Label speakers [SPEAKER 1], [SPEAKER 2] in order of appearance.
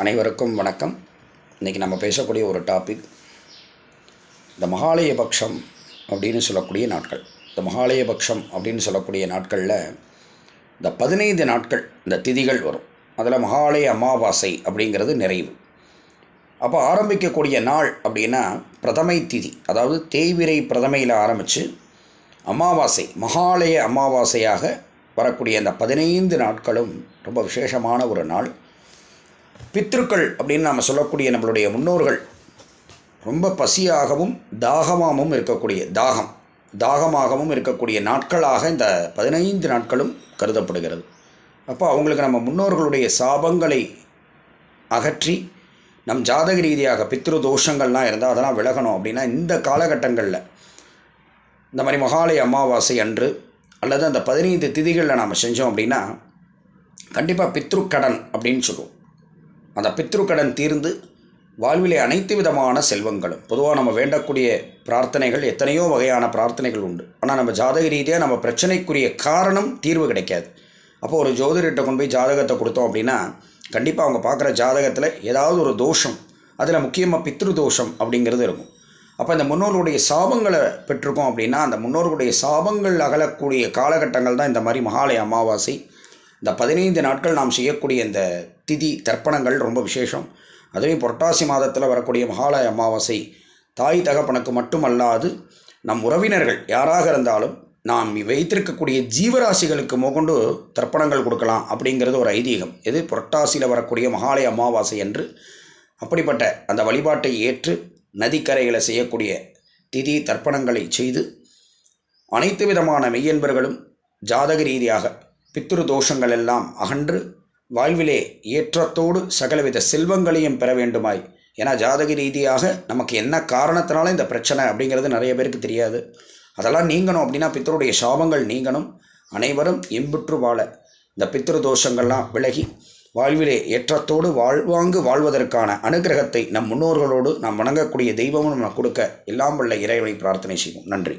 [SPEAKER 1] அனைவருக்கும் வணக்கம். இன்றைக்கி நம்ம பேசக்கூடிய ஒரு டாபிக் இந்த மகாலய பக்ஷம் அப்படின்னு சொல்லக்கூடிய நாட்கள். இந்த மகாலய பக்ஷம் அப்படின்னு சொல்லக்கூடிய நாட்களில் இந்த பதினைந்து நாட்கள் இந்த திதிகள் வரும். அதில் மகாலய அமாவாசை அப்படிங்கிறது நிறைவு. அப்போ ஆரம்பிக்கக்கூடிய நாள் அப்படின்னா பிரதமை திதி. அதாவது தேய்விரை பிரதமையில் ஆரம்பித்து அமாவாசை மகாலய அமாவாசையாக வரக்கூடிய அந்த பதினைந்து நாட்களும் ரொம்ப விசேஷமான ஒரு நாள். பித்ருக்கள் அப்படின்னு நாம் சொல்லக்கூடிய நம்மளுடைய முன்னோர்கள் ரொம்ப பசியாகவும் தாகமாகவும் இருக்கக்கூடிய தாகம் தாகமாகவும் இருக்கக்கூடிய நாட்களாக இந்த பதினைந்து நாட்களும் கருதப்படுகிறது. அப்போ அவங்களுக்கு நம்ம முன்னோர்களுடைய சாபங்களை அகற்றி நம் ஜாதக ரீதியாக பித்ரு தோஷங்கள்லாம் இருந்தால் அதெல்லாம் விலகணும் அப்படின்னா இந்த காலகட்டங்களில் இந்த மாதிரி மகாலய அமாவாசை அன்று அல்லது அந்த பதினைந்து திதிகளில் நாம் செஞ்சோம் அப்படின்னா கண்டிப்பாக பித்ருக்கடன் அப்படின்னு சொல்லுவோம். அந்த பித்ருக்கடன் தீர்ந்து வாழ்விலே அனைத்து விதமான செல்வங்களும். பொதுவாக நம்ம வேண்டக்கூடிய பிரார்த்தனைகள் எத்தனையோ வகையான பிரார்த்தனைகள் உண்டு. ஆனால் நம்ம ஜாதக ரீதியாக நம்ம பிரச்சனைக்குரிய காரணம் தீர்வு கிடைக்காது. அப்போ ஒரு ஜோதிடர்கிட்ட கொண்டு போய் ஜாதகத்தை கொடுத்தோம் அப்படின்னா கண்டிப்பாக அவங்க பார்க்குற ஜாதகத்தில் ஏதாவது ஒரு தோஷம் அதில் முக்கியமாக பித்ரு தோஷம் அப்படிங்கிறது இருக்கும். அப்போ இந்த முன்னோர்களுடைய சாபங்களை பெற்றிருக்கோம் அப்படின்னா அந்த முன்னோர்களுடைய சாபங்கள் அகலக்கூடிய காலகட்டங்கள் தான் இந்த மாதிரி மகாலய அமாவாசை இந்த பதினைந்து நாட்கள் நாம் செய்யக்கூடிய இந்த திதி தர்ப்பணங்கள் ரொம்ப விசேஷம். அதுலேயும் புரட்டாசி மாதத்தில் வரக்கூடிய மகாலய அமாவாசை தாய் தகப்பனுக்கு மட்டுமல்லாது நம் உறவினர்கள் யாராக இருந்தாலும் நாம் வைத்திருக்கக்கூடிய ஜீவராசிகளுக்கு முகொண்டு தர்ப்பணங்கள் கொடுக்கலாம் அப்படிங்கிறது ஒரு ஐதீகம். எது? புரட்டாசியில் வரக்கூடிய மகாலய அமாவாசை என்று அப்படிப்பட்ட அந்த வழிபாட்டை ஏற்று நதிக்கரைகளை செய்யக்கூடிய திதி தர்ப்பணங்களை செய்து அனைத்து விதமான மெய்யன்பர்களும் ஜாதக ரீதியாக பித்ரு தோஷங்கள் எல்லாம் அகன்று வாழ்விலே ஏற்றத்தோடு சகலவித செல்வங்களையும் பெற வேண்டுமாய். ஏன்னா ஜாதக ரீதியாக நமக்கு என்ன காரணத்தினால இந்த பிரச்சனை அப்படிங்கிறது நிறைய பேருக்கு தெரியாது. அதெல்லாம் நீங்கணும் அப்படின்னா பித்தருடைய சாபங்கள் நீங்கணும். அனைவரும் எம்புற்று வாழ. இந்த பித்ரு தோஷங்கள்லாம் விலகி வாழ்விலே ஏற்றத்தோடு வாழ்வாங்கு வாழ்வதற்கான அனுகிரகத்தை நம் முன்னோர்களோடு நாம் வணங்கக்கூடிய தெய்வமும் நம்ம கொடுக்க எல்லாம் உள்ள இறைவனை பிரார்த்தனை செய்வோம். நன்றி.